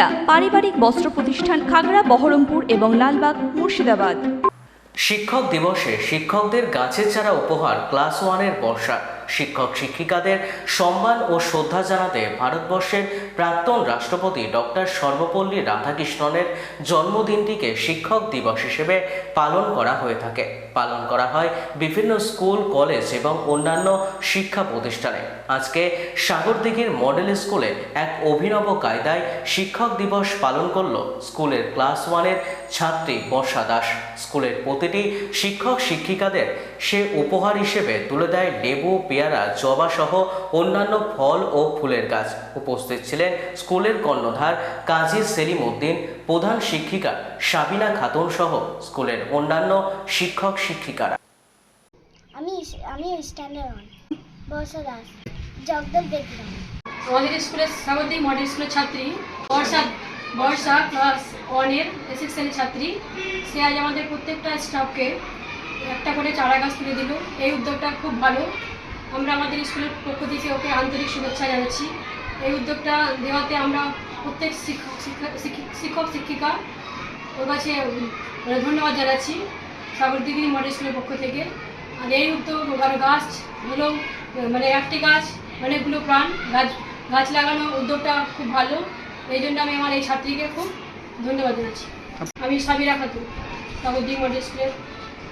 সুনিতা পারিবারিক বস্ত্র প্রতিষ্ঠান খাগড়া, বহরমপুর এবং লালবাগ, মুর্শিদাবাদ। শিক্ষক দিবসে শিক্ষকদের গাছের চারা উপহার ক্লাস ওয়ানের বর্ষা। শিক্ষক শিক্ষিকাদের সম্মান ও শ্রদ্ধা জানাতে ভারতবর্ষের প্রাক্তন রাষ্ট্রপতি ডক্টর সর্বপল্লী রাধাকৃষ্ণনের জন্মদিনটিকে শিক্ষক দিবস হিসেবে পালন করা হয়ে থাকে। পালন করা হয় বিভিন্ন স্কুল, কলেজ এবং অন্যান্য শিক্ষা প্রতিষ্ঠানে। আজকে সাগরদিঘির মডেল স্কুলে এক অভিনব কায়দায় শিক্ষক দিবস পালন করল স্কুলের ক্লাস ওয়ানের ছাত্রী বর্ষা দাস। স্কুলের প্রতিটি শিক্ষক শিক্ষিকাদের সে উপহার হিসেবে তুলে দেয় লেবু পেয়ারা জবা সহ অন্যান্য ফল ও ফুলের গাছ উপস্থিত ছিলেন স্কুলের কর্ণধার কাজী সেলিম উদ্দিন প্রধান শিক্ষিকা সাবিনা খাতুন সহ স্কুলের অন্যান্য শিক্ষক শিক্ষিকারা। আমি আমি স্ট্যান্ডার্ড ওয়ান বর্ষা দাস জগদল বেগম। আমাদের স্কুলের স্বাগতিক মডেল স্কুলের ছাত্রী বর্ষা বর্ষা ক্লাস ওয়ানের এসএস শ্রেণির ছাত্রী। সে আজ আমাদের প্রত্যেকটা স্টাফকে একটা করে চারা গাছ তুলে দিল। এই উদ্যোগটা খুব ভালো। আমরা আমাদের স্কুলের পক্ষ থেকে ওকে আন্তরিক শুভেচ্ছা জানাচ্ছি। এই উদ্যোগটা দেওয়াতে আমরা প্রত্যেক শিক্ষক শিক্ষক ওর কাছে মানে ধন্যবাদ জানাচ্ছি সাগরদিঘি মডেল স্কুলের পক্ষ থেকে। আর এই উদ্যোগ আর গাছ হলো মানে একটি গাছ, অনেকগুলো প্রাণ, গাছ গাছ লাগানো উদ্যোগটা খুব ভালো। এই জন্য আমি আমার এই ছাত্রীকে খুব ধন্যবাদ জানাচ্ছি। আমি সাবিরা খাতুন, সাগরদিঘি মডেল স্কুলের